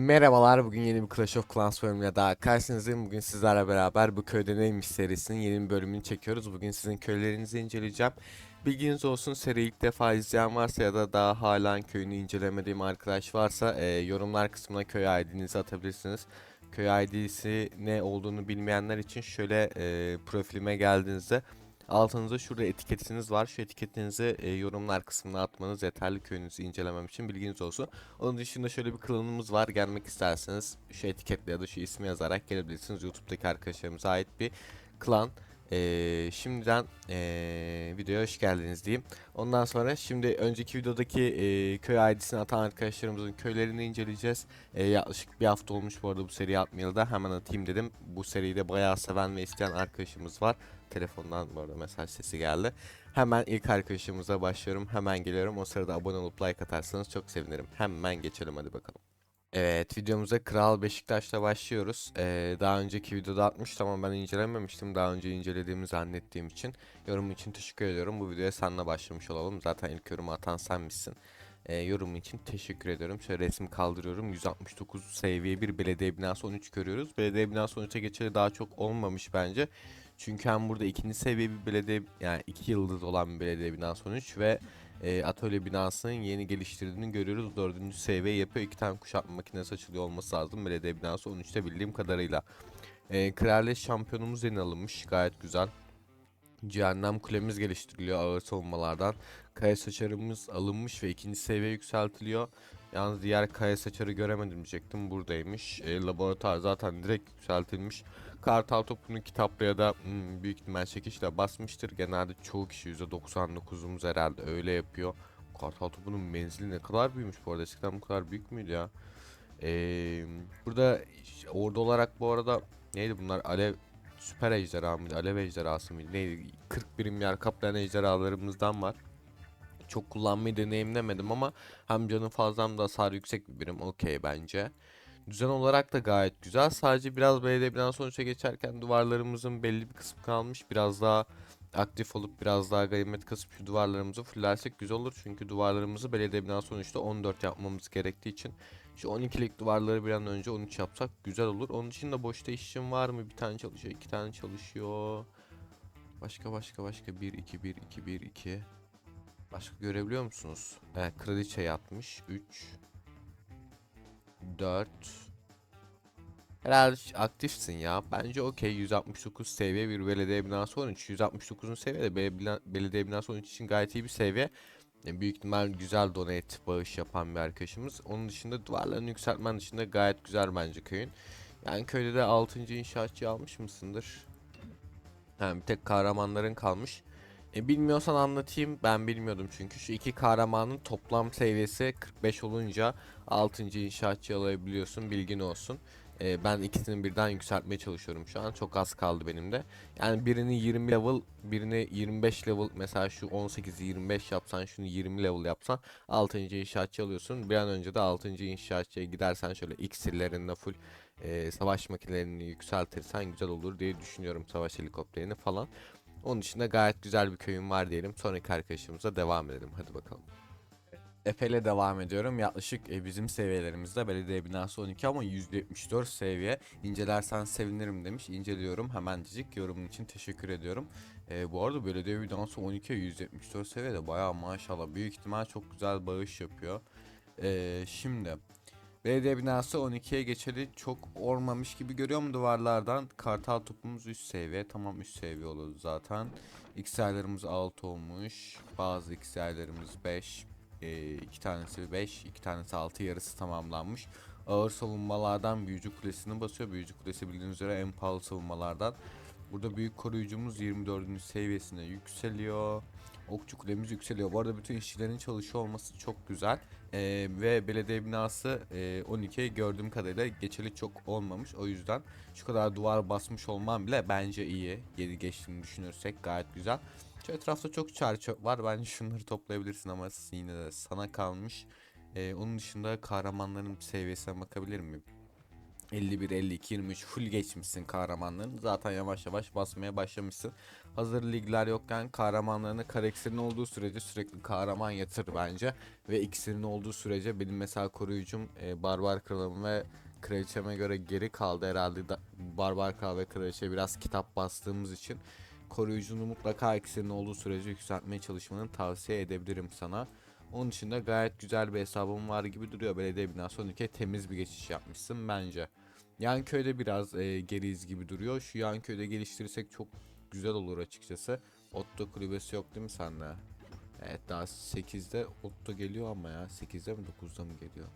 Merhabalar, bugün yeni bir Clash of Clans bölümüyle daha karşınızdayım. Bugün sizlerle beraber bu köyde neymiş serisinin yeni bir bölümünü çekiyoruz. Bugün sizin köylerinizi inceleyeceğim. Bilginiz olsun seri ilk defa izleyen varsa ya da daha halen köyünü incelemediğim arkadaş varsa e, yorumlar kısmına köy ID'nizi atabilirsiniz. Köy ID'si ne olduğunu bilmeyenler için şöyle e, profilime geldiğinizde altınızda şurada etiketiniz var. Şu etiketinizi e, yorumlar kısmına atmanız yeterli köyünüzü incelemem için bilginiz olsun. Onun dışında şöyle bir klanımız var. Gelmek isterseniz şu etiketle ya da şu ismi yazarak gelebilirsiniz. YouTube'daki arkadaşlarımıza ait bir klan. Ee, şimdiden ee, videoya hoş geldiniz diyeyim. Ondan sonra şimdi önceki videodaki ee, köy ID'sini atan arkadaşlarımızın köylerini inceleyeceğiz. Ee, yaklaşık bir hafta olmuş bu arada bu seriyi atmayalı da hemen atayım dedim. Bu seriyi de bayağı seven ve isteyen arkadaşımız var. Telefondan bu arada mesaj sesi geldi. Hemen ilk arkadaşımıza başlıyorum. Hemen geliyorum. O sırada abone olup like atarsanız çok sevinirim. Hemen geçelim hadi bakalım. Evet videomuza Kral Beşiktaş'la başlıyoruz. Ee, daha önceki videoda atmıştım ama ben incelememiştim. Daha önce incelediğimi zannettiğim için. Yorum için teşekkür ediyorum. Bu videoya seninle başlamış olalım. Zaten ilk yorumu atan sen misin? Ee, yorum için teşekkür ediyorum. Şöyle resmi kaldırıyorum. 169 seviye bir belediye binası 13 görüyoruz. Belediye binası 13'e geçeli daha çok olmamış bence. Çünkü hem burada ikinci seviye bir belediye yani iki yıldız olan bir belediye binası 13 ve e, atölye binasının yeni geliştirdiğini görüyoruz. Dördüncü seviye yapıyor. iki tane kuşatma makinesi açılıyor olması lazım. Belediye binası 13'te bildiğim kadarıyla. E, Kraliyet şampiyonumuz yeni alınmış. Gayet güzel. Cehennem kulemiz geliştiriliyor ağır savunmalardan. Kaya saçarımız alınmış ve ikinci seviye yükseltiliyor. Yalnız diğer kaya saçarı göremedim diyecektim. Buradaymış. E, laboratuvar zaten direkt yükseltilmiş. Kartal topunu kitapla ya da hmm, büyük ihtimal çekişle basmıştır. Genelde çoğu kişi %99'umuz herhalde öyle yapıyor. Kartal topunun menzili ne kadar büyümüş bu arada. Eskiden bu kadar büyük müydü ya? Ee, burada ordu olarak bu arada neydi bunlar? Alev süper ejderha mıydı? Alev ejderhası mıydı? Neydi? 40 birim yer kaplayan ejderhalarımızdan var. Çok kullanmayı deneyimlemedim ama hem canı fazla hem de hasar yüksek bir birim. Okey bence. Düzen olarak da gayet güzel. Sadece biraz belediye binası sonuçta geçerken duvarlarımızın belli bir kısmı kalmış. Biraz daha aktif olup biraz daha ganimet kasıp şu duvarlarımızı fullersek güzel olur. Çünkü duvarlarımızı belediye binası sonuçta 14 yapmamız gerektiği için şu 12'lik duvarları bir an önce 13 yapsak güzel olur. Onun için de boşta işim var mı? Bir tane çalışıyor, iki tane çalışıyor. Başka başka başka 1 2 1 2 1 2. Başka görebiliyor musunuz? Evet, kraliçe yatmış. 3 4 Herhalde aktifsin ya. Bence okey 169 seviye bir belediye binası 13. 169'un seviyede belediye binası 13 için gayet iyi bir seviye. Yani büyük ihtimal güzel donate bağış yapan bir arkadaşımız. Onun dışında duvarlarını yükseltmen dışında gayet güzel bence köyün. Yani köyde de 6. inşaatçıyı almış mısındır? Yani bir tek kahramanların kalmış. E, bilmiyorsan anlatayım. Ben bilmiyordum çünkü. Şu iki kahramanın toplam seviyesi 45 olunca 6. inşaatçı alabiliyorsun. Bilgin olsun. E, ben ikisini birden yükseltmeye çalışıyorum şu an. Çok az kaldı benim de. Yani birini 20 level, birini 25 level. Mesela şu 18'i 25 yapsan, şunu 20 level yapsan 6. inşaatçı alıyorsun. Bir an önce de 6. inşaatçıya gidersen şöyle iksirlerinle full e, savaş makinelerini yükseltirsen güzel olur diye düşünüyorum. Savaş helikopterini falan. Onun dışında gayet güzel bir köyüm var diyelim. Sonraki arkadaşımıza devam edelim. Hadi bakalım. Efe ile devam ediyorum. Yaklaşık e, bizim seviyelerimizde belediye binası 12 ama 174 seviye. İncelersen sevinirim demiş. İnceliyorum hemencik. Yorumun için teşekkür ediyorum. E, bu arada belediye binası 12 174 seviyede bayağı maşallah. Büyük ihtimal çok güzel bağış yapıyor. E, şimdi belediye binası 12'ye geçeli çok olmamış gibi görüyorum duvarlardan. Kartal topumuz üst seviye. Tamam üst seviye olur zaten. XR'lerimiz 6 olmuş. Bazı XR'lerimiz 5. E, iki tanesi 5, iki tanesi 6 yarısı tamamlanmış. Ağır savunmalardan büyücü kulesini basıyor. Büyücü kulesi bildiğiniz üzere en pahalı savunmalardan. Burada büyük koruyucumuz 24. seviyesine yükseliyor. Okçu kulemiz yükseliyor. Bu arada bütün işçilerin çalışıyor olması çok güzel. Ee, ve belediye binası e, 12'ye gördüğüm kadarıyla geçeli çok olmamış. O yüzden şu kadar duvar basmış olmam bile bence iyi. Geri geçtiğini düşünürsek gayet güzel. Şu etrafta çok çar çöp var. Bence şunları toplayabilirsin ama yine de sana kalmış. Ee, onun dışında kahramanların seviyesine bakabilir miyim? 51, 52, 23 full geçmişsin kahramanların. Zaten yavaş yavaş basmaya başlamışsın. Hazır ligler yokken kahramanlarını karakterin olduğu sürece sürekli kahraman yatır bence. Ve ikisinin olduğu sürece benim mesela koruyucum e, Barbar Kralım ve Kraliçeme göre geri kaldı herhalde. Da, Barbar Kral ve Kraliçe biraz kitap bastığımız için koruyucunu mutlaka ikisinin olduğu sürece yükseltmeye çalışmanı tavsiye edebilirim sana. Onun dışında gayet güzel bir hesabım var gibi duruyor. Belediye binası 12'ye temiz bir geçiş yapmışsın bence. Yan köyde biraz e, geriyiz gibi duruyor. Şu yan köyde geliştirirsek çok güzel olur açıkçası. Otto kulübesi yok değil mi sende? Evet daha 8'de Otto geliyor ama ya 8'de mi 9'da mı geliyor?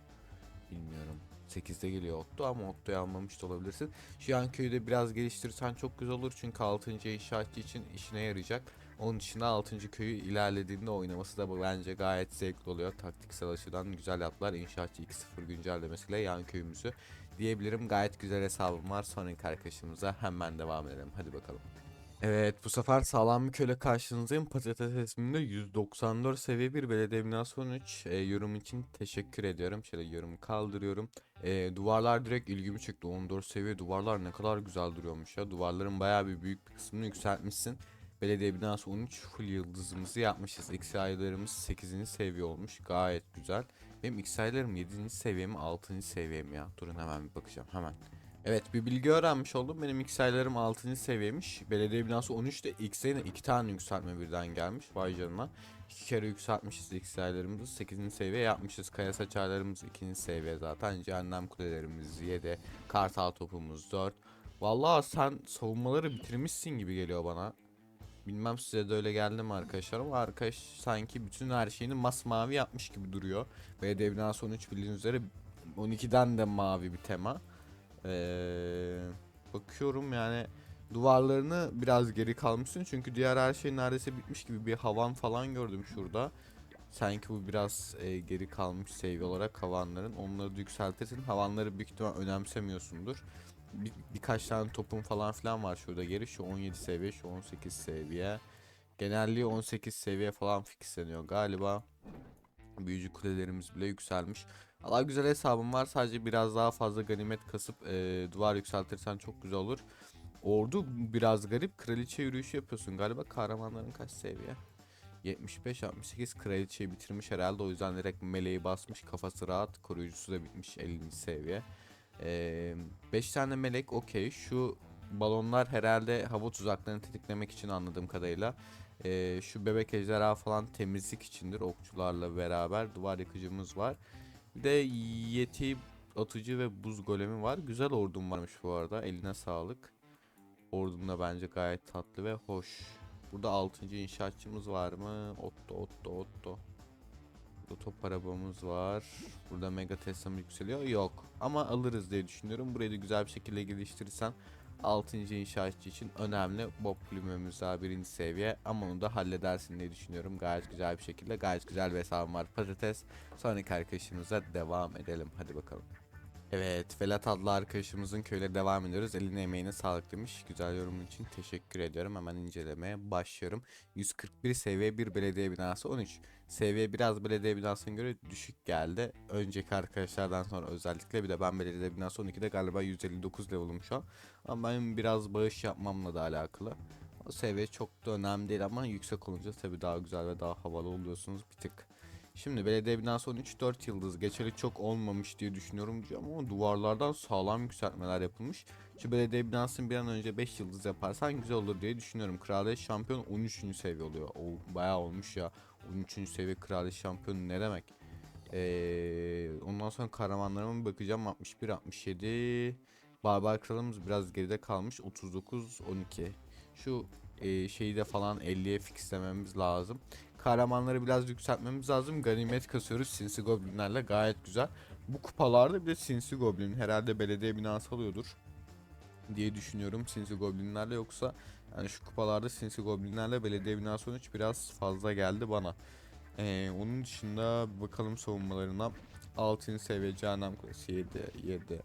Bilmiyorum. 8'de geliyor Otto ama Otto'yu almamış da olabilirsin. Şu yan köyde biraz geliştirirsen çok güzel olur çünkü 6. inşaatçı için işine yarayacak. Onun dışında 6. köyü ilerlediğinde oynaması da bence gayet zevkli oluyor. Taktiksel açıdan güzel yaptılar. İnşaatçı 2.0 güncellemesiyle yan köyümüzü diyebilirim. Gayet güzel hesabım var. Sonraki arkadaşımıza hemen devam edelim. Hadi bakalım. Evet bu sefer sağlam bir köle karşınızdayım. Patates isminde 194 seviye bir belediye binası 13. E, yorum için teşekkür ediyorum. Şöyle yorumu kaldırıyorum. E, duvarlar direkt ilgimi çekti. 14 seviye duvarlar ne kadar güzel duruyormuş ya. Duvarların bayağı bir büyük bir kısmını yükseltmişsin. Belediye binası 13 full yıldızımızı yapmışız. X aylarımız 8. seviye olmuş. Gayet güzel. Benim X aylarım 7. seviye mi 6. seviye mi ya? Durun hemen bir bakacağım hemen. Evet bir bilgi öğrenmiş oldum. Benim X aylarım 6. seviyemiş. Belediye binası 13'te X ayına 2 tane yükseltme birden gelmiş. Vay canına. 2 kere yükseltmişiz X aylarımızı. 8. seviye yapmışız. Kaya saçarlarımız 2. seviye zaten. Cehennem kulelerimiz 7. Kartal topumuz 4. Vallahi sen savunmaları bitirmişsin gibi geliyor bana. Bilmem size de öyle geldi mi arkadaşlar ama arkadaş sanki bütün her şeyini masmavi yapmış gibi duruyor. Ve Devran son 3 bildiğiniz üzere 12'den de mavi bir tema. Ee, bakıyorum yani duvarlarını biraz geri kalmışsın çünkü diğer her şey neredeyse bitmiş gibi bir havan falan gördüm şurada. Sanki bu biraz e, geri kalmış seviye olarak havanların. Onları da yükseltirsin. Havanları büyük ihtimal önemsemiyorsundur. Bir, birkaç tane topun falan filan var şurada geri. Şu 17 seviye, şu 18 seviye. Genelliği 18 seviye falan fixleniyor galiba. Büyücü kulelerimiz bile yükselmiş. Allah güzel hesabım var. Sadece biraz daha fazla ganimet kasıp e, duvar yükseltirsen çok güzel olur. Ordu biraz garip. Kraliçe yürüyüşü yapıyorsun. Galiba kahramanların kaç seviye? 75 68 kraliçeyi bitirmiş herhalde. O yüzden direkt meleği basmış. Kafası rahat. Koruyucusu da bitmiş 50. seviye. 5 tane melek okey. Şu balonlar herhalde hava tuzaklarını tetiklemek için anladığım kadarıyla. Ee, şu bebek ejderha falan temizlik içindir. Okçularla beraber duvar yıkıcımız var. Bir de yeti atıcı ve buz golemi var. Güzel ordum varmış bu arada. Eline sağlık. Ordum da bence gayet tatlı ve hoş. Burada 6. inşaatçımız var mı? Otto, Otto, Otto. Burada top arabamız var. Burada mega Tesla'mız yükseliyor. Yok. Ama alırız diye düşünüyorum. Burayı da güzel bir şekilde geliştirirsen 6. inşaatçı için önemli. Bob plümümüz daha birinci seviye. Ama onu da halledersin diye düşünüyorum. Gayet güzel bir şekilde. Gayet güzel bir hesabım var. Patates. Sonraki arkadaşımıza devam edelim. Hadi bakalım. Evet, Velat adlı arkadaşımızın köyle devam ediyoruz. Eline emeğine sağlık demiş. Güzel yorumun için teşekkür ediyorum. Hemen incelemeye başlıyorum. 141 seviye bir belediye binası 13. Seviye biraz belediye binasına göre düşük geldi. Önceki arkadaşlardan sonra özellikle bir de ben belediye binası 12'de galiba 159 level'ım şu an. Ama benim biraz bağış yapmamla da alakalı. O seviye çok da önemli değil ama yüksek olunca tabii daha güzel ve daha havalı oluyorsunuz bir tık. Şimdi belediye binası 13 4 yıldız. Geçeli çok olmamış diye düşünüyorum ama duvarlardan sağlam yükseltmeler yapılmış. Şu belediye binasını bir an önce 5 yıldız yaparsan güzel olur diye düşünüyorum. Kraliyet şampiyon 13. seviye oluyor. O bayağı olmuş ya. 13. seviye kraliyet şampiyonu ne demek? Ee, ondan sonra kahramanlarıma bakacağım. 61 67 Barbar kralımız biraz geride kalmış. 39 12. Şu e, şeyi de falan 50'ye fixlememiz lazım. Kahramanları biraz yükseltmemiz lazım. Ganimet kasıyoruz sinsi goblinlerle gayet güzel. Bu kupalarda bir de sinsi goblin herhalde belediye binası alıyordur diye düşünüyorum sinsi goblinlerle yoksa yani şu kupalarda sinsi goblinlerle belediye binası 13 biraz fazla geldi bana. Ee, onun dışında bakalım savunmalarına 6. seviye cehennem kulesi 7 7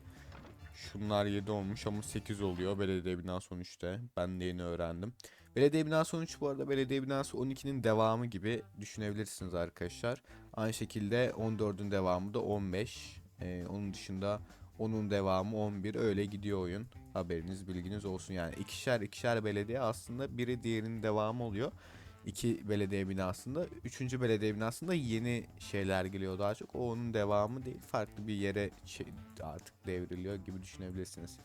Şunlar 7 olmuş ama 8 oluyor belediye binası 13'te. Ben de yeni öğrendim. Belediye binası 13 bu arada belediye binası 12'nin devamı gibi düşünebilirsiniz arkadaşlar. Aynı şekilde 14'ün devamı da 15. Ee, onun dışında Onun devamı 11 öyle gidiyor oyun. Haberiniz bilginiz olsun yani. ikişer ikişer belediye aslında biri diğerinin devamı oluyor. İki belediye binasında. Üçüncü belediye binasında yeni şeyler geliyor daha çok. O onun devamı değil. Farklı bir yere şey, artık devriliyor gibi düşünebilirsiniz.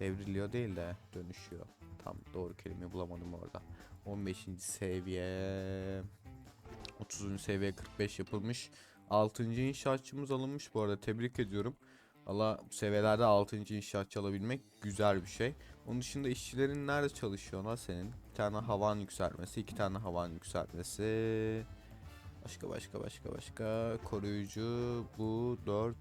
Devriliyor değil de dönüşüyor. Tam doğru kelimeyi bulamadım orada. 15. seviye 30. seviye 45 yapılmış. 6. inşaatçımız alınmış bu arada tebrik ediyorum. Valla seviyelerde 6. inşaatçı alabilmek güzel bir şey. Onun dışında işçilerin nerede çalışıyor lan senin? Bir tane havan yükseltmesi, iki tane havan yükseltmesi. Başka başka başka başka. Koruyucu bu 4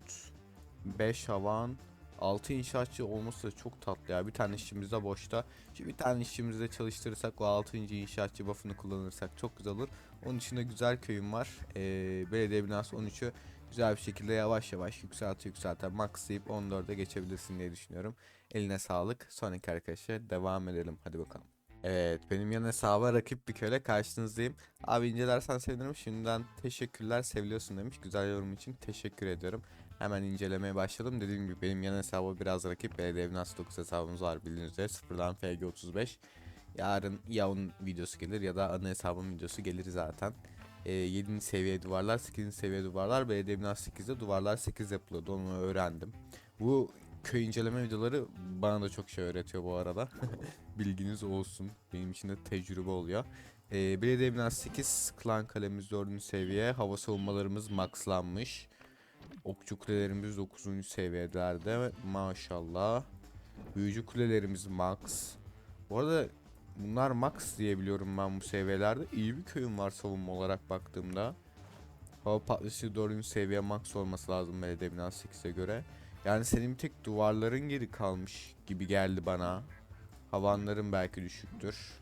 5 havan 6 inşaatçı olması da çok tatlı ya. Bir tane işçimiz de boşta. Şimdi bir tane işçimizi de çalıştırırsak o 6. inşaatçı buff'ını kullanırsak çok güzel olur. Onun dışında güzel köyüm var. Ee, belediye binası 13'ü güzel bir şekilde yavaş yavaş yükselti yükselten maxlayıp 14'e geçebilirsin diye düşünüyorum. Eline sağlık. Sonraki arkadaşa devam edelim. Hadi bakalım. Evet benim yan hesaba rakip bir köyle karşınızdayım. Abi incelersen sevinirim. Şimdiden teşekkürler seviliyorsun demiş. Güzel yorum için teşekkür ediyorum. Hemen incelemeye başladım. Dediğim gibi benim yan hesabı biraz rakip. Belediye Binası 9 hesabımız var bildiğiniz üzere. Sıfırdan FG35. Yarın ya onun videosu gelir ya da ana hesabın videosu gelir zaten. E, 7. seviye duvarlar, 8. seviye duvarlar. Belediye Binası 8'de duvarlar 8 yapılıyordu. Onu öğrendim. Bu köy inceleme videoları bana da çok şey öğretiyor bu arada. Bilginiz olsun. Benim için de tecrübe oluyor. E, belediye binası 8, klan kalemiz 4. seviye. Hava savunmalarımız maxlanmış. Okçu kulelerimiz 9. seviyelerde maşallah. Büyücü kulelerimiz max. Bu arada bunlar max diyebiliyorum ben bu seviyelerde. İyi bir köyüm var savunma olarak baktığımda. Hava patlayıcı 4. seviye max olması lazım belediye binası 8'e göre. Yani senin bir tek duvarların geri kalmış gibi geldi bana. Havanların belki düşüktür.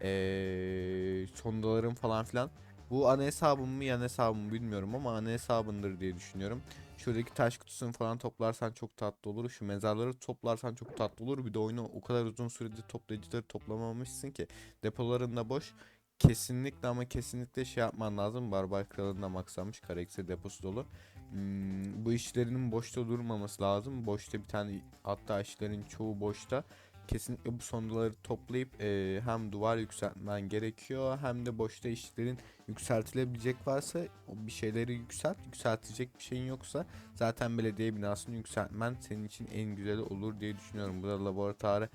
Eee sondaların falan filan. Bu ana hesabım mı yan hesabım mı bilmiyorum ama ana hesabındır diye düşünüyorum. Şuradaki taş kutusunu falan toplarsan çok tatlı olur. Şu mezarları toplarsan çok tatlı olur. Bir de oyunu o kadar uzun süredir toplayıcıları toplamamışsın ki. Depoların da boş. Kesinlikle ama kesinlikle şey yapman lazım. Barbar Kralı'nda maksanmış. Karakter deposu dolu. Hmm, bu işlerinin boşta durmaması lazım. Boşta bir tane hatta işlerin çoğu boşta. Kesinlikle bu sondaları toplayıp e, hem duvar yükseltmen gerekiyor hem de boşta işlerin yükseltilebilecek varsa o bir şeyleri yükselt. Yükseltecek bir şeyin yoksa zaten belediye binasını yükseltmen senin için en güzeli olur diye düşünüyorum. Bu da laboratuvarı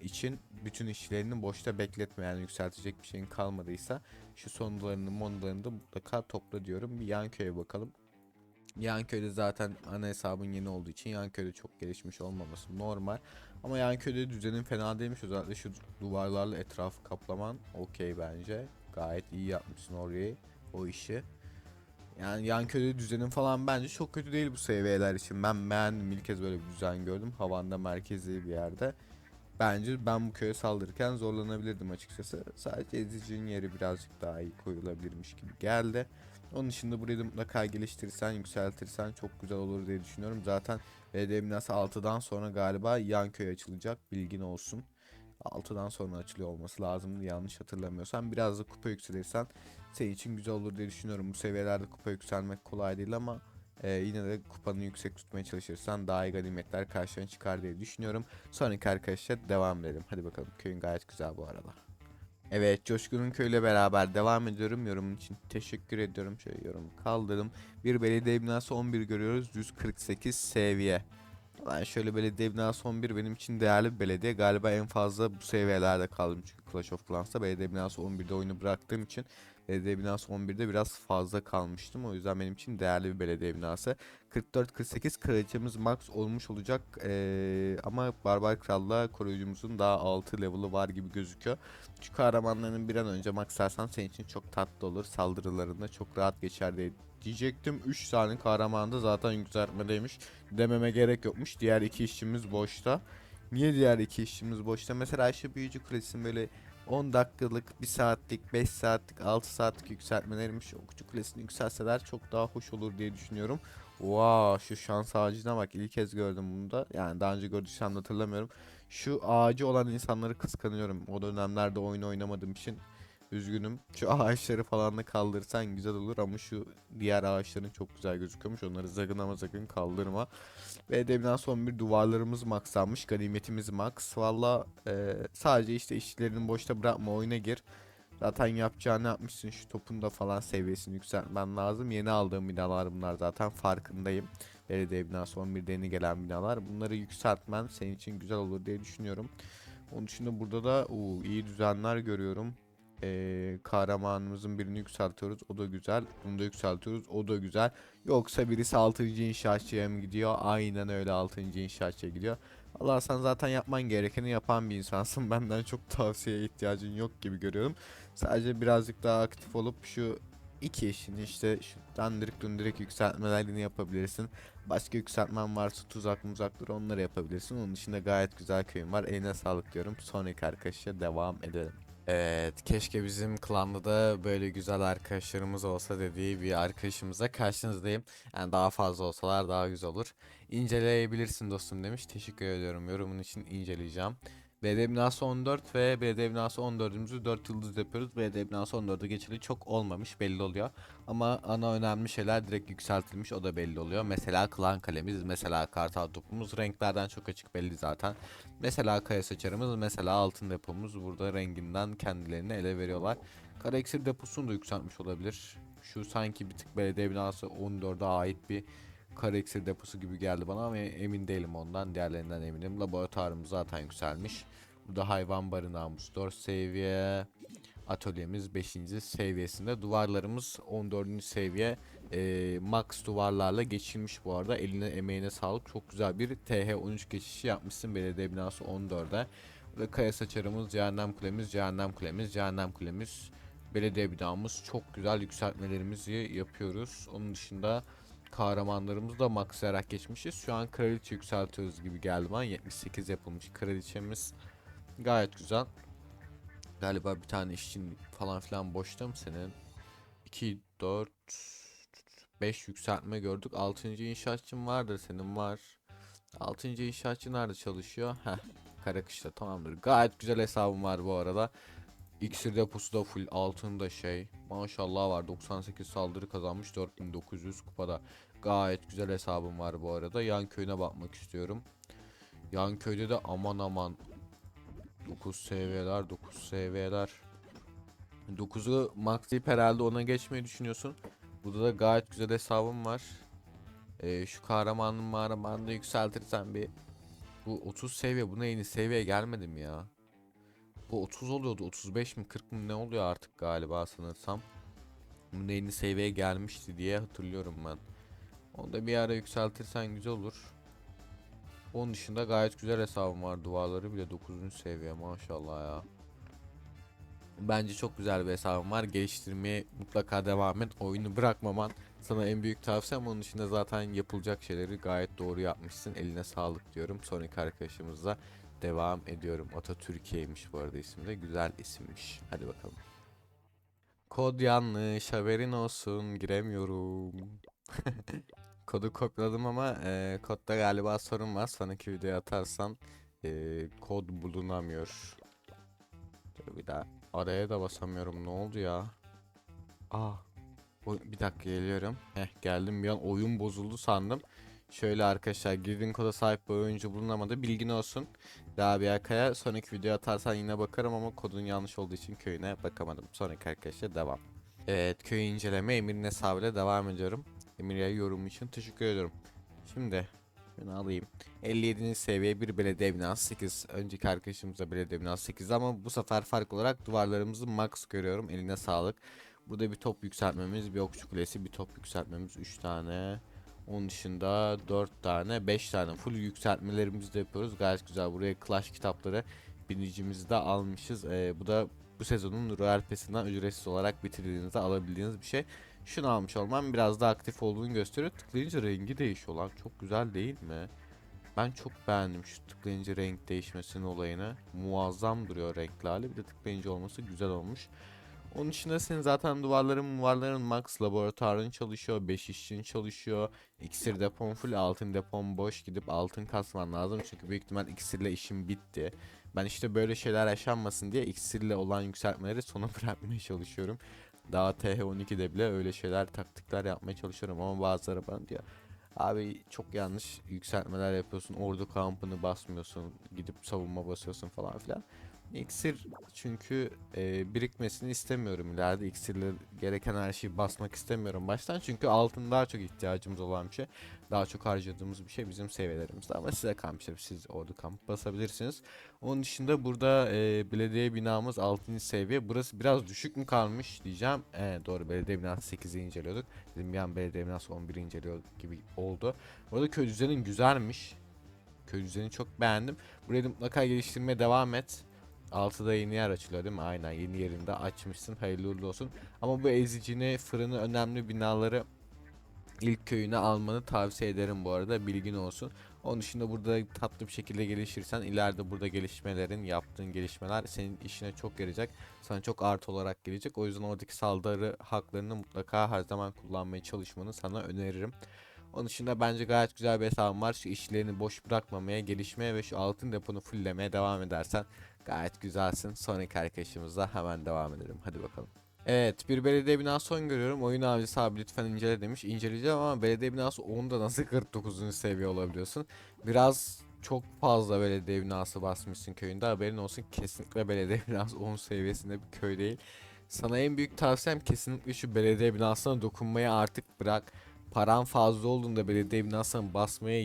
için bütün işlerini boşta bekletme yani yükseltecek bir şeyin kalmadıysa şu sondalarını mondalarını da mutlaka topla diyorum. Bir yan köye bakalım. Yanköy'de zaten ana hesabın yeni olduğu için Yanköy'de çok gelişmiş olmaması normal. Ama Yanköy'de düzenin fena değilmiş. Özellikle şu duvarlarla etrafı kaplaman okey bence. Gayet iyi yapmışsın orayı, o işi. Yani Yanköy'de düzenin falan bence çok kötü değil bu seviyeler için. Ben beğendim. İlk kez böyle bir düzen gördüm. Havanda merkezi bir yerde. Bence ben bu köye saldırırken zorlanabilirdim açıkçası. Sadece ezicinin yeri birazcık daha iyi koyulabilirmiş gibi geldi. Onun dışında burayı da mutlaka geliştirirsen, yükseltirsen çok güzel olur diye düşünüyorum. Zaten belediye binası 6'dan sonra galiba yan köy açılacak. Bilgin olsun. 6'dan sonra açılıyor olması lazımdı yanlış hatırlamıyorsam. Biraz da kupa yükselirsen senin için güzel olur diye düşünüyorum. Bu seviyelerde kupa yükselmek kolay değil ama e, yine de kupanı yüksek tutmaya çalışırsan daha iyi ganimetler karşına çıkar diye düşünüyorum. Sonraki arkadaşlar devam edelim. Hadi bakalım köyün gayet güzel bu arada. Evet Coşkun'un köyle beraber devam ediyorum. Yorumun için teşekkür ediyorum. Şöyle yorum kaldırdım. Bir belediye binası 11 görüyoruz. 148 seviye. Ben şöyle belediye binası 11 benim için değerli bir belediye. Galiba en fazla bu seviyelerde kaldım. Çünkü Clash of Clans'ta belediye binası 11'de oyunu bıraktığım için belediye binası 11'de biraz fazla kalmıştım. O yüzden benim için değerli bir belediye binası. 44-48 kraliçemiz max olmuş olacak. Ee, ama Barbar Kral'la koruyucumuzun daha 6 level'ı var gibi gözüküyor. Şu kahramanlarının bir an önce maxlarsan senin için çok tatlı olur. Saldırılarında çok rahat geçer diye diyecektim. 3 tane kahraman da zaten yükseltmedeymiş. Dememe gerek yokmuş. Diğer iki işçimiz boşta. Niye diğer iki işçimiz boşta? Mesela şu büyücü kulesinin böyle 10 dakikalık, 1 saatlik, 5 saatlik, 6 saatlik yükseltmelermiş. Okçu kulesini yükselseler çok daha hoş olur diye düşünüyorum. Wow, şu şans ağacına bak. İlk kez gördüm bunu da. Yani daha önce gördüysem de hatırlamıyorum. Şu ağacı olan insanları kıskanıyorum. O dönemlerde oyun oynamadığım için Üzgünüm. Şu ağaçları falan da kaldırsan güzel olur ama şu diğer ağaçların çok güzel gözüküyormuş. Onları sakın ama sakın kaldırma. Ve devden son bir duvarlarımız maxlanmış. Ganimetimiz max. Valla e, sadece işte işçilerini boşta bırakma oyuna gir. Zaten yapacağını yapmışsın. Şu topun da falan seviyesini yükseltmen lazım. Yeni aldığım binalar bunlar zaten farkındayım. Belediye binası 11'de yeni gelen binalar. Bunları yükseltmen senin için güzel olur diye düşünüyorum. Onun dışında burada da uu, iyi düzenler görüyorum. Ee, kahramanımızın birini yükseltiyoruz. O da güzel. Bunu da yükseltiyoruz. O da güzel. Yoksa birisi 6. inşaatçıya mı gidiyor? Aynen öyle 6. inşaatçıya gidiyor. Allah sen zaten yapman gerekeni yapan bir insansın. Benden çok tavsiyeye ihtiyacın yok gibi görüyorum. Sadece birazcık daha aktif olup şu iki işini işte şu dandirik dundirik yükseltmelerini yapabilirsin. Başka yükseltmen varsa tuzak muzaktır onları yapabilirsin. Onun dışında gayet güzel köyüm var. Eline sağlık diyorum. Sonraki arkadaşa devam edelim. Evet, keşke bizim klanda da böyle güzel arkadaşlarımız olsa dediği bir arkadaşımıza karşınızdayım. Yani daha fazla olsalar daha güzel olur. İnceleyebilirsin dostum demiş. Teşekkür ediyorum. Yorumun için inceleyeceğim. BD binası 14 ve BD binası 14'ümüzü 4 yıldız yapıyoruz. BD binası 14'ü geçeli çok olmamış belli oluyor. Ama ana önemli şeyler direkt yükseltilmiş o da belli oluyor. Mesela klan kalemiz, mesela kartal topumuz renklerden çok açık belli zaten. Mesela kaya saçarımız, mesela altın depomuz burada renginden kendilerini ele veriyorlar. Kara iksir deposunu da yükseltmiş olabilir. Şu sanki bir tık belediye binası 14'e ait bir kara iksir deposu gibi geldi bana ama emin değilim ondan. Diğerlerinden eminim. Laboratuvarımız zaten yükselmiş. Burada hayvan barınağımız 4 seviye. Atölyemiz 5. seviyesinde. Duvarlarımız 14. seviye. Ee, max duvarlarla geçilmiş bu arada. Eline emeğine sağlık. Çok güzel bir TH13 geçişi yapmışsın belediye binası 14'e. Ve kaya saçarımız, cehennem kulemiz, cehennem kulemiz, cehennem kulemiz. Belediye binamız çok güzel yükseltmelerimizi yapıyoruz. Onun dışında kahramanlarımızı da maxlayarak geçmişiz. Şu an kraliçe yükseltiyoruz gibi geldi bana. 78 yapılmış kraliçemiz. Gayet güzel. Galiba bir tane işçin falan filan boşta mı senin? 2, 4, 5 yükseltme gördük. 6. inşaatçın vardır senin var. 6. inşaatçı nerede çalışıyor? Heh. Karakış'ta tamamdır. Gayet güzel hesabım var bu arada. İksir deposu da full altında şey. Maşallah var 98 saldırı kazanmış 4900 kupada. Gayet güzel hesabım var bu arada. Yan köyüne bakmak istiyorum. Yan köyde de aman aman 9 seviyeler 9 seviyeler. 9'u maxlayıp herhalde ona geçmeyi düşünüyorsun. Burada da gayet güzel hesabım var. Ee, şu kahramanın mahramanını yükseltirsen bir bu 30 seviye buna yeni seviye gelmedim ya. Bu 30 oluyordu 35 mi 40 mı ne oluyor artık galiba sanırsam. Bunun yeni seviyeye gelmişti diye hatırlıyorum ben. Onu da bir ara yükseltirsen güzel olur. Onun dışında gayet güzel hesabım var. Duvarları bile 9. seviye maşallah ya. Bence çok güzel bir hesabım var. Geliştirmeye mutlaka devam et. Oyunu bırakmaman sana en büyük tavsiyem. Onun dışında zaten yapılacak şeyleri gayet doğru yapmışsın. Eline sağlık diyorum. Sonraki arkadaşımızla devam ediyorum. Atatürkiye'ymiş bu arada isim de. Güzel isimmiş. Hadi bakalım. Kod yanlış haberin olsun giremiyorum. Kodu kopyaladım ama e, kodda galiba sorun var. Sonraki videoya atarsan e, kod bulunamıyor. Dur bir daha araya da basamıyorum. Ne oldu ya? O- Bir dakika geliyorum. Heh geldim bir an oyun bozuldu sandım. Şöyle arkadaşlar girdiğin koda sahip bir oyuncu bulunamadı. Bilgin olsun. Rabia Kaya sonraki video atarsan yine bakarım ama kodun yanlış olduğu için köyüne bakamadım. Sonraki arkadaşlar devam. Evet köyü inceleme Emir'in hesabıyla devam ediyorum. Emir'e yorum için teşekkür ediyorum. Şimdi şunu alayım. 57. seviye bir belediye binası 8. Önceki arkadaşımız da belediye binası 8 ama bu sefer fark olarak duvarlarımızı max görüyorum. Eline sağlık. Burada bir top yükseltmemiz, bir okçu kulesi, bir top yükseltmemiz 3 tane. Onun dışında 4 tane, 5 tane full yükseltmelerimizi de yapıyoruz. Gayet güzel. Buraya Clash kitapları binicimizi de almışız. Ee, bu da bu sezonun Royal Pass'inden ücretsiz olarak bitirdiğinizde alabildiğiniz bir şey. Şunu almış olmam biraz daha aktif olduğunu gösteriyor. Tıklayınca rengi değişiyor lan. Çok güzel değil mi? Ben çok beğendim şu tıklayınca renk değişmesinin olayını. Muazzam duruyor renkli hali. Bir de tıklayınca olması güzel olmuş. Onun dışında senin zaten duvarların duvarların max laboratuvarın çalışıyor, 5 işçin çalışıyor. İksir depon full, altın depon boş gidip altın kasman lazım. Çünkü büyük ihtimal iksirle işim bitti. Ben işte böyle şeyler yaşanmasın diye iksirle olan yükseltmeleri sona bırakmaya çalışıyorum. Daha TH12'de bile öyle şeyler taktikler yapmaya çalışıyorum ama bazıları bana diyor Abi çok yanlış yükseltmeler yapıyorsun. Ordu kampını basmıyorsun. Gidip savunma basıyorsun falan filan. İksir çünkü e, birikmesini istemiyorum ileride. İksirle gereken her şeyi basmak istemiyorum baştan. Çünkü altın daha çok ihtiyacımız olan bir şey. Daha çok harcadığımız bir şey bizim seviyelerimizde. Ama size kalmış tabii. Siz ordu kampı basabilirsiniz. Onun dışında burada e, belediye binamız 6. seviye. Burası biraz düşük mü kalmış diyeceğim. E, doğru belediye binası 8'i inceliyorduk. Dedim bir an belediye binası 11'i inceliyor gibi oldu. Bu arada köy düzenin güzelmiş. Köy düzenini çok beğendim. Burayı mutlaka geliştirmeye devam et. 6'da yeni yer açılıyor değil mi? Aynen yeni yerinde açmışsın. Hayırlı uğurlu olsun. Ama bu ezicini, fırını, önemli binaları ilk köyüne almanı tavsiye ederim bu arada. Bilgin olsun. Onun dışında burada tatlı bir şekilde gelişirsen ileride burada gelişmelerin, yaptığın gelişmeler senin işine çok yarayacak. Sana çok artı olarak gelecek. O yüzden oradaki saldırı haklarını mutlaka her zaman kullanmaya çalışmanı sana öneririm. Onun dışında bence gayet güzel bir hesabım var. Şu işlerini boş bırakmamaya, gelişmeye ve şu altın deponu fulllemeye devam edersen gayet güzelsin. Sonraki arkadaşımızla hemen devam edelim. Hadi bakalım. Evet bir belediye binası son görüyorum. Oyun avcısı abi lütfen incele demiş. İnceleyeceğim ama belediye binası 10'da nasıl 49. seviye olabiliyorsun? Biraz çok fazla belediye binası basmışsın köyünde. Haberin olsun kesinlikle belediye binası 10 seviyesinde bir köy değil. Sana en büyük tavsiyem kesinlikle şu belediye binasına dokunmayı artık bırak. Paran fazla olduğunda belediye binasına basmaya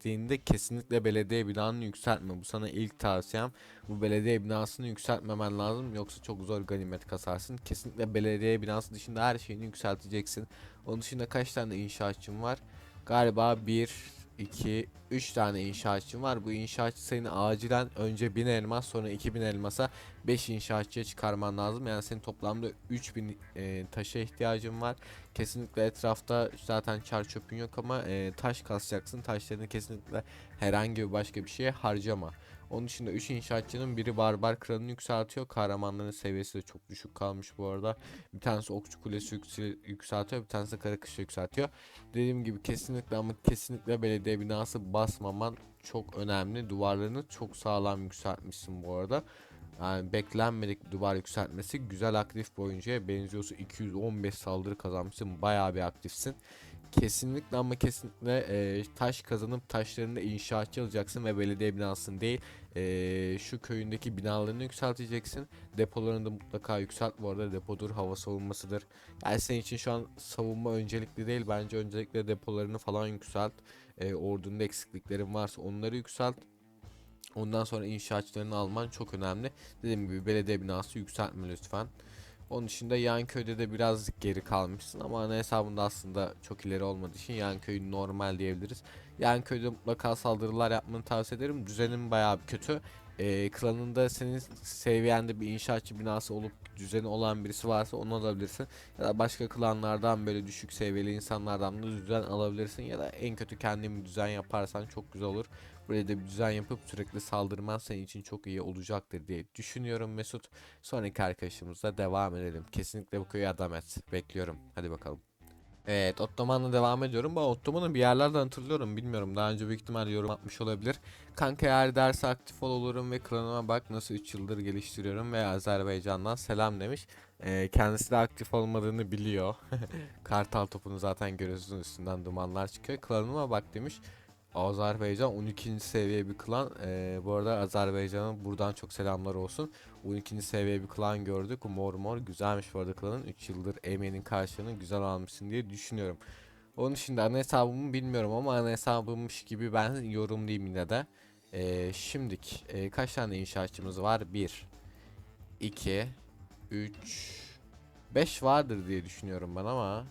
yettiğinde kesinlikle belediye binanı yükseltme. Bu sana ilk tavsiyem. Bu belediye binasını yükseltmemen lazım yoksa çok zor ganimet kasarsın. Kesinlikle belediye binası dışında her şeyini yükselteceksin. Onun dışında kaç tane inşaatçım var? Galiba 1, 2, 3 tane inşaatçım var. Bu inşaatçı senin acilen önce 1000 elmas sonra 2000 elmasa 5 inşaatçıya çıkarman lazım. Yani senin toplamda 3000 e, taşa ihtiyacın var. Kesinlikle etrafta zaten çar çöpün yok ama e, taş kasacaksın. Taşlarını kesinlikle herhangi bir başka bir şeye harcama. Onun dışında 3 inşaatçının biri barbar kralını yükseltiyor. Kahramanların seviyesi de çok düşük kalmış bu arada. Bir tanesi okçu kulesi yüksel- yükseltiyor. Bir tanesi kara kışı yükseltiyor. Dediğim gibi kesinlikle ama kesinlikle belediye binası basmaman çok önemli. Duvarlarını çok sağlam yükseltmişsin bu arada. Yani beklenmedik duvar yükseltmesi güzel aktif bir oyuncuya benziyorsa 215 saldırı kazanmışsın bayağı bir aktifsin. Kesinlikle ama kesinlikle e, taş kazanıp taşlarını inşaatçı alacaksın ve belediye binasını değil e, şu köyündeki binalarını yükselteceksin. Depolarını da mutlaka yükselt bu arada depodur hava savunmasıdır. Yani senin için şu an savunma öncelikli değil bence öncelikle depolarını falan yükselt. E, ordunda eksikliklerin varsa onları yükselt. Ondan sonra inşaatçılarını alman çok önemli. Dediğim gibi belediye binası yükseltme lütfen. Onun dışında yan köyde de biraz geri kalmışsın ama ana hesabında aslında çok ileri olmadığı için yan köyü normal diyebiliriz. Yan köyde mutlaka saldırılar yapmanı tavsiye ederim. Düzenin bayağı bir kötü. Ee, klanında senin seviyende bir inşaatçı binası olup düzeni olan birisi varsa onu alabilirsin. Ya da başka klanlardan böyle düşük seviyeli insanlardan da düzen alabilirsin. Ya da en kötü kendin bir düzen yaparsan çok güzel olur. Buraya da bir düzen yapıp sürekli saldırman senin için çok iyi olacaktır diye düşünüyorum Mesut. Sonraki arkadaşımızla devam edelim. Kesinlikle bu köyü adam et. Bekliyorum. Hadi bakalım. Evet Ottoman'la devam ediyorum. Ben Ottoman'ı bir yerlerden hatırlıyorum. Bilmiyorum daha önce büyük ihtimal yorum atmış olabilir. Kanka eğer derse aktif ol olurum ve klanıma bak nasıl 3 yıldır geliştiriyorum ve Azerbaycan'dan selam demiş. Ee, kendisi de aktif olmadığını biliyor. Kartal topunu zaten görüyorsunuz üstünden dumanlar çıkıyor. Klanıma bak demiş. Azerbaycan 12. seviye bir klan. Ee, bu arada Azerbaycan'ın buradan çok selamlar olsun. 12. seviye bir klan gördük. Mor mor güzelmiş bu arada klanın. 3 yıldır emeğinin karşılığını güzel almışsın diye düşünüyorum. Onun dışında ana hesabımı bilmiyorum ama ana hesabımmış gibi ben yorumlayayım yine de. Ee, şimdik e, kaç tane inşaatçımız var? 1 2 3 5 vardır diye düşünüyorum ben ama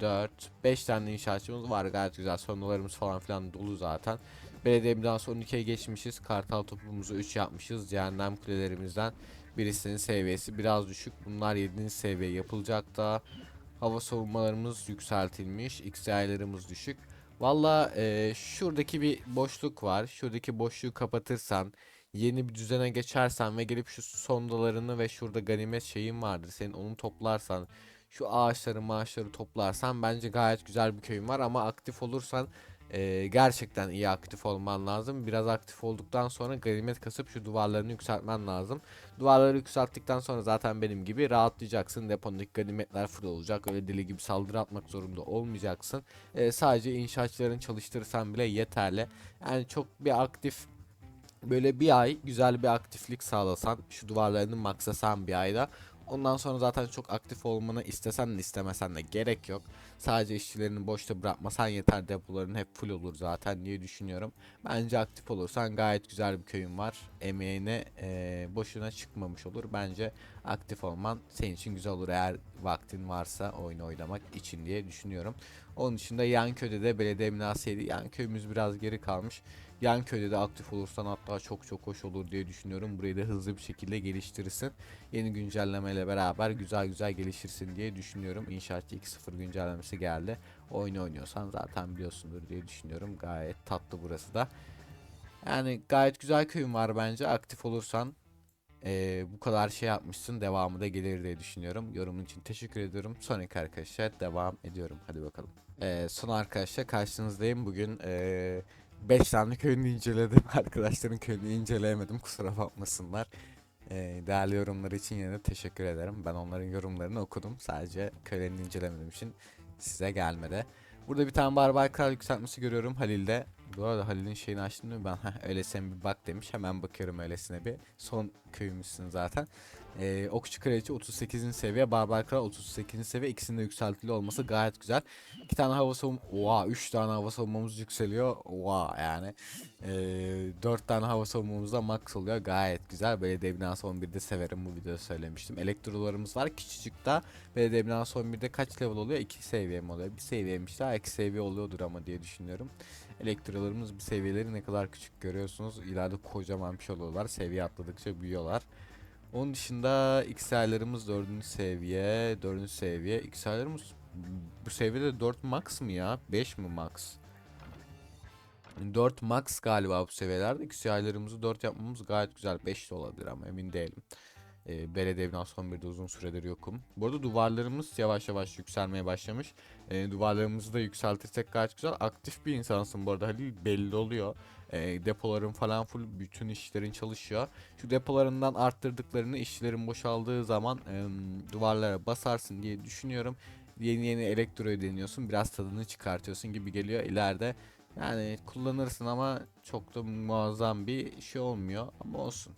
4 5 tane inşaatçımız var. Gayet güzel sonralarımız falan filan dolu zaten. Belediye binası 12'ye geçmişiz. Kartal topumuzu 3 yapmışız. Cehennem kulelerimizden birisinin seviyesi biraz düşük. Bunlar 7. seviye yapılacak da hava savunmalarımız yükseltilmiş. XI'larımız düşük. Valla e, şuradaki bir boşluk var. Şuradaki boşluğu kapatırsan yeni bir düzene geçersen ve gelip şu sondalarını ve şurada ganimet şeyin vardır senin onu toplarsan şu ağaçları maaşları toplarsan bence gayet güzel bir köyün var ama aktif olursan e, gerçekten iyi aktif olman lazım. Biraz aktif olduktan sonra ganimet kasıp şu duvarlarını yükseltmen lazım. Duvarları yükselttikten sonra zaten benim gibi rahatlayacaksın. Depondaki ganimetler full olacak. Öyle deli gibi saldırı atmak zorunda olmayacaksın. E, sadece inşaatçılarını çalıştırırsan bile yeterli. Yani çok bir aktif böyle bir ay güzel bir aktiflik sağlasan şu duvarlarını maksasan bir ayda ondan sonra zaten çok aktif olmanı istesen de istemesen de gerek yok. Sadece işçilerini boşta bırakmasan yeter depoların hep full olur zaten diye düşünüyorum. Bence aktif olursan gayet güzel bir köyün var. Emeğine eee, boşuna çıkmamış olur. Bence aktif olman senin için güzel olur eğer vaktin varsa oyun oynamak için diye düşünüyorum. Onun dışında yan köyde de belediye binasıydı. Yan köyümüz biraz geri kalmış. Yan köyde de aktif olursan hatta çok çok hoş olur diye düşünüyorum. Burayı da hızlı bir şekilde geliştirirsin. Yeni güncellemeyle beraber güzel güzel gelişirsin diye düşünüyorum. İnşaatçı 2.0 güncellemesi geldi. Oyun oynuyorsan zaten biliyorsundur diye düşünüyorum. Gayet tatlı burası da. Yani gayet güzel köyün var bence. Aktif olursan eee, bu kadar şey yapmışsın devamı da gelir diye düşünüyorum. Yorumun için teşekkür ediyorum. Sonraki arkadaşlar devam ediyorum. Hadi bakalım. Eee, son arkadaşlar karşınızdayım. Bugün 5 tane köyünü inceledim. Arkadaşların köyünü inceleyemedim. Kusura bakmasınlar. Eee, değerli yorumları için yine de teşekkür ederim. Ben onların yorumlarını okudum. Sadece köylerini incelemedim için size gelmedi. Burada bir tane barbar kral yükseltmesi görüyorum Halil'de. Bu arada Halil'in şeyini açtım değil mi ben? Öylesine bir bak demiş. Hemen bakıyorum öylesine bir. Son köyümüzsün zaten. Ee, Okçu Kraliçe 38. seviye, Barbar Kral 38. seviye. İkisinin de yükseltili olması gayet güzel. İki tane hava savun... Oha 3 tane hava savunmamız yükseliyor. Oha yani. Ee, 4 tane hava savunmamız da max oluyor. Gayet güzel. Belediye binası 11'de severim bu videoda söylemiştim. Elektrolarımız var. Küçücük daha. Belediye binası 11'de kaç level oluyor? 2 seviye mi oluyor? Bir seviyemiş daha 2 seviye oluyordur ama diye düşünüyorum. Elektrolarımız bir seviyeleri ne kadar küçük görüyorsunuz. İleride kocaman bir şey oluyorlar. Seviye atladıkça büyüyorlar. Onun dışında XR'larımız 4. seviye, 4. seviye. XR'larımız bu seviyede 4 max mı ya? 5 mi max? 4 max galiba bu seviyelerde. XR'larımızı 4 yapmamız gayet güzel. 5 de olabilir ama emin değilim. E, belediye binası 11'de uzun süredir yokum. Bu arada duvarlarımız yavaş yavaş yükselmeye başlamış. E, duvarlarımızı da yükseltirsek gayet güzel. Aktif bir insansın bu arada Halil belli oluyor. E, depoların falan full bütün işlerin çalışıyor. Şu depolarından arttırdıklarını işçilerin boşaldığı zaman e, duvarlara basarsın diye düşünüyorum. Yeni yeni elektroyu deniyorsun. Biraz tadını çıkartıyorsun gibi geliyor ileride. Yani kullanırsın ama çok da muazzam bir şey olmuyor ama olsun.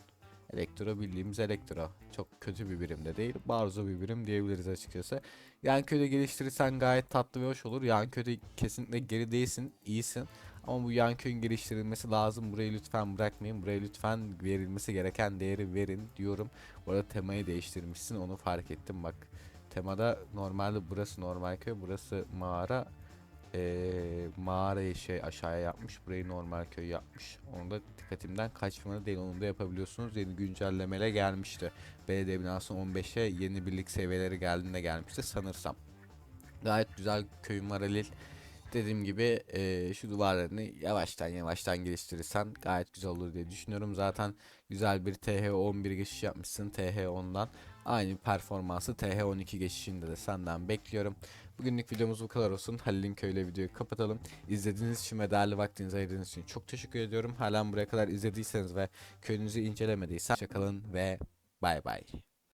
Elektro bildiğimiz elektro. Çok kötü bir birim de değil. Barzo bir birim diyebiliriz açıkçası. Yan köyde geliştirirsen gayet tatlı ve hoş olur. Yan köyde kesinlikle geri değilsin. iyisin. Ama bu yan köyün geliştirilmesi lazım. Burayı lütfen bırakmayın. Buraya lütfen verilmesi gereken değeri verin diyorum. Bu arada temayı değiştirmişsin. Onu fark ettim bak. Temada normalde burası normal köy. Burası mağara. Ee, mağarayı şey aşağıya yapmış. Burayı normal köy yapmış. Onu da dikkatimden kaçmadı değil. Onu da yapabiliyorsunuz. Yeni güncellemeyle gelmişti. Belediye binası 15'e yeni birlik seviyeleri geldiğinde gelmişti sanırsam. Gayet güzel köyüm var Halil. Dediğim gibi eee, şu duvarlarını yavaştan yavaştan geliştirirsen gayet güzel olur diye düşünüyorum. Zaten güzel bir TH11 geçiş yapmışsın TH10'dan. Aynı performansı TH12 geçişinde de senden bekliyorum. Bugünlük videomuz bu kadar olsun. Halil'in köyle videoyu kapatalım. İzlediğiniz için ve değerli vaktinizi ayırdığınız için çok teşekkür ediyorum. Halen buraya kadar izlediyseniz ve köyünüzü incelemediyseniz hoşçakalın ve bay bay.